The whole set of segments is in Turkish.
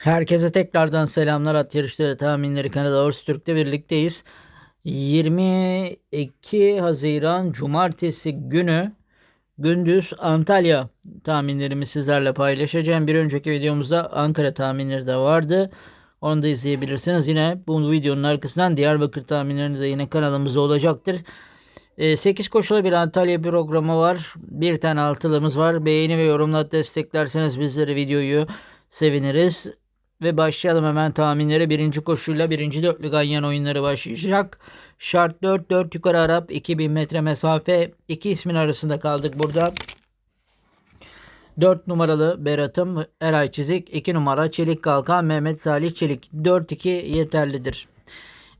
Herkese tekrardan selamlar. At yarışları tahminleri kanalı Horse Türk'te birlikteyiz. 22 Haziran Cumartesi günü gündüz Antalya tahminlerimi sizlerle paylaşacağım. Bir önceki videomuzda Ankara tahminleri de vardı. Onu da izleyebilirsiniz. Yine bu videonun arkasından Diyarbakır tahminleriniz de yine kanalımızda olacaktır. 8 koşulu bir Antalya programı var. Bir tane altılımız var. Beğeni ve yorumla desteklerseniz bizleri videoyu seviniriz. Ve başlayalım hemen tahminlere. Birinci koşuyla birinci dörtlü ganyan oyunları başlayacak. Şart 4, 4 yukarı Arap, 2000 metre mesafe. iki ismin arasında kaldık burada. 4 numaralı Berat'ım Eray Çizik. 2 numara Çelik Kalkan Mehmet Salih Çelik. 4-2 yeterlidir.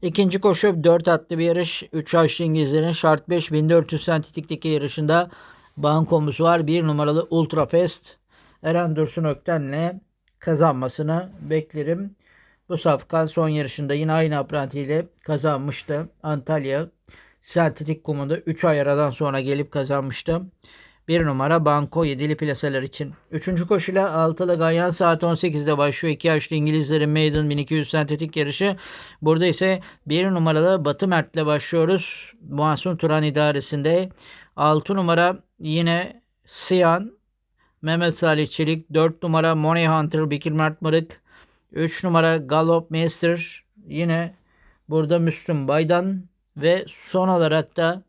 İkinci koşu 4 atlı bir yarış. 3 yaşlı İngilizlerin şart 5 1400 sentitikteki yarışında bankomuz var. 1 numaralı Ultra Fest. Eren Dursun Ökten'le kazanmasını beklerim. Bu safkan son yarışında yine aynı aprantiyle kazanmıştı. Antalya sentetik kumunda 3 ay aradan sonra gelip kazanmıştı. Bir numara Banko yedili plaseler için. Üçüncü koşuyla altılı Ganyan saat 18'de başlıyor. 2 yaşlı İngilizlerin Maiden 1200 sentetik yarışı. Burada ise bir numaralı Batı Mert'le başlıyoruz. Muasun Turan idaresinde. 6 numara yine Siyan Mehmet Salih Çelik, 4 numara Money Hunter Bekir Mert Mırık, 3 numara Galop Master, yine burada Müslüm Baydan ve son olarak da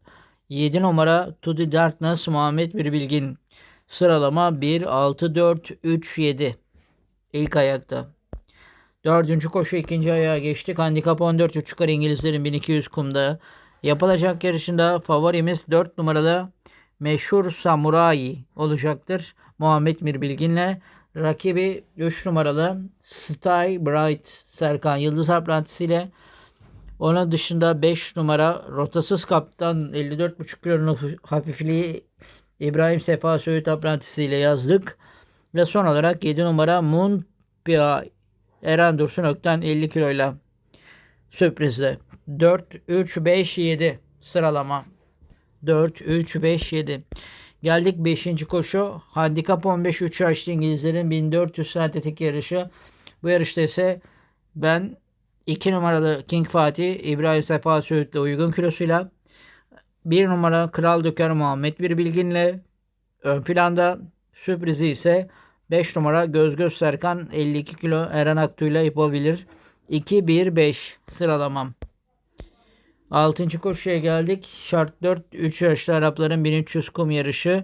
7 numara To The Darkness Muhammed Bir Bilgin. Sıralama 1, 6, 4, 3, 7. İlk ayakta. Dördüncü koşu ikinci ayağa geçtik. Handikap 14 3 yukarı İngilizlerin 1200 kumda. Yapılacak yarışında favorimiz 4 numaralı meşhur samurai olacaktır. Muhammed Mirbilgin'le rakibi 3 numaralı Stay Bright Serkan Yıldız Apprentice ile onun dışında 5 numara rotasız kaptan 54,5 kilonun hafifliği İbrahim Sefa Söğüt Apprentice ile yazdık. Ve son olarak 7 numara Moon Pia Eren Dursun Ökten 50 kiloyla sürprizle 4, 3, 5, 7 sıralama. 4, 3, 5, 7. Geldik 5. koşu. Handikap 15 3 yaşlı İngilizlerin 1400 sentetik yarışı. Bu yarışta ise ben 2 numaralı King Fatih İbrahim Sefa Söğüt'le uygun kilosuyla 1 numara Kral Döker Muhammed Bir Bilgin'le ön planda sürprizi ise 5 numara Göz Göz Serkan 52 kilo Eren Aktu'yla yapabilir. 2-1-5 sıralamam. 6. koşuya geldik. Şart 4 3 yaşlı Arapların 1300 kum yarışı.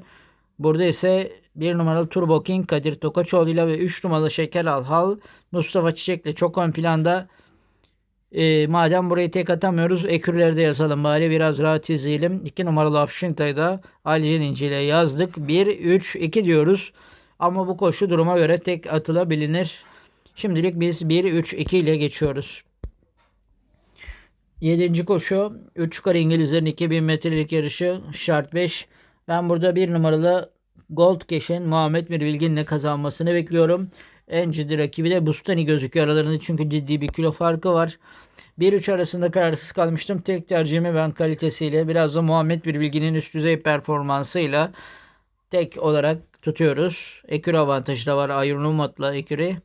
Burada ise 1 numaralı Turbo King Kadir Tokaçoğlu ile ve 3 numaralı Şeker Alhal Mustafa Çiçek'le çok ön planda. E, madem burayı tek atamıyoruz ekürlerde yazalım bari biraz rahat izleyelim. 2 numaralı Afşinta'yı da Ali İnci ile yazdık. 1, 3, 2 diyoruz. Ama bu koşu duruma göre tek atılabilir. Şimdilik biz 1, 3, 2 ile geçiyoruz. 7. koşu 3 yukarı İngilizlerin 2000 metrelik yarışı şart 5. Ben burada bir numaralı Gold Cash'in Muhammed Mirbilgin'le kazanmasını bekliyorum. En ciddi rakibi de Bustani gözüküyor aralarında çünkü ciddi bir kilo farkı var. 1-3 arasında kararsız kalmıştım. Tek tercihimi ben kalitesiyle biraz da Muhammed Mirbilgin'in üst düzey performansıyla tek olarak tutuyoruz. Ekürü avantajı da var. Ayurun Umut'la Ekürü.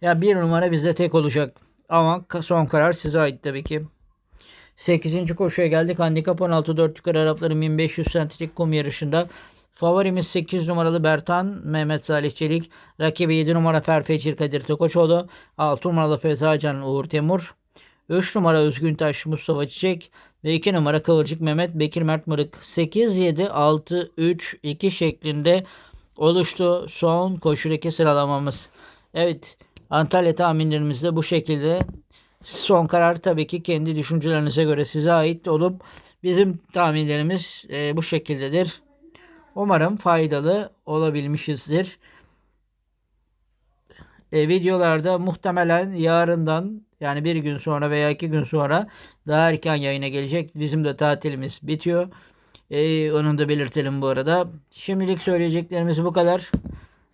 Ya bir numara bizde tek olacak. Ama son karar size ait tabii ki. 8. koşuya geldik. Handikap 16 4 yukarı Arapların 1500 sentetik kum yarışında. Favorimiz 8 numaralı Bertan Mehmet Salih Çelik. Rakibi 7 numara Ferfecir Kadir Tokoçoğlu. 6 numaralı Fezacan Uğur Temur. 3 numara Özgün Taş Mustafa Çiçek. Ve 2 numara Kıvırcık Mehmet Bekir Mert Mırık. 8, 7, 6, 3, 2 şeklinde oluştu son koşudaki sıralamamız. Evet Antalya tahminlerimiz de bu şekilde. Son karar tabii ki kendi düşüncelerinize göre size ait olup bizim tahminlerimiz e, bu şekildedir. Umarım faydalı olabilmişizdir. E, videolarda muhtemelen yarından yani bir gün sonra veya iki gün sonra daha erken yayına gelecek. Bizim de tatilimiz bitiyor. E, onu da belirtelim bu arada. Şimdilik söyleyeceklerimiz bu kadar.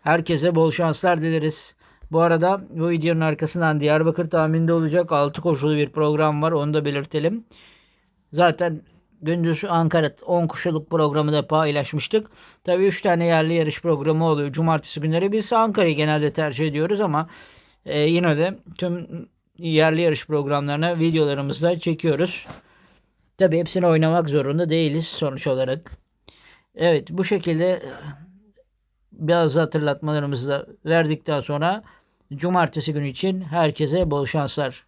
Herkese bol şanslar dileriz. Bu arada bu videonun arkasından Diyarbakır tahminde olacak 6 koşulu bir program var. Onu da belirtelim. Zaten gündüz Ankara 10 koşuluk programı da paylaşmıştık. Tabii 3 tane yerli yarış programı oluyor. Cumartesi günleri biz Ankara'yı genelde tercih ediyoruz ama Ee, yine de tüm yerli yarış programlarına videolarımızda çekiyoruz. Tabii hepsini oynamak zorunda değiliz sonuç olarak. Evet bu şekilde bazı hatırlatmalarımızı da verdikten sonra cumartesi günü için herkese bol şanslar.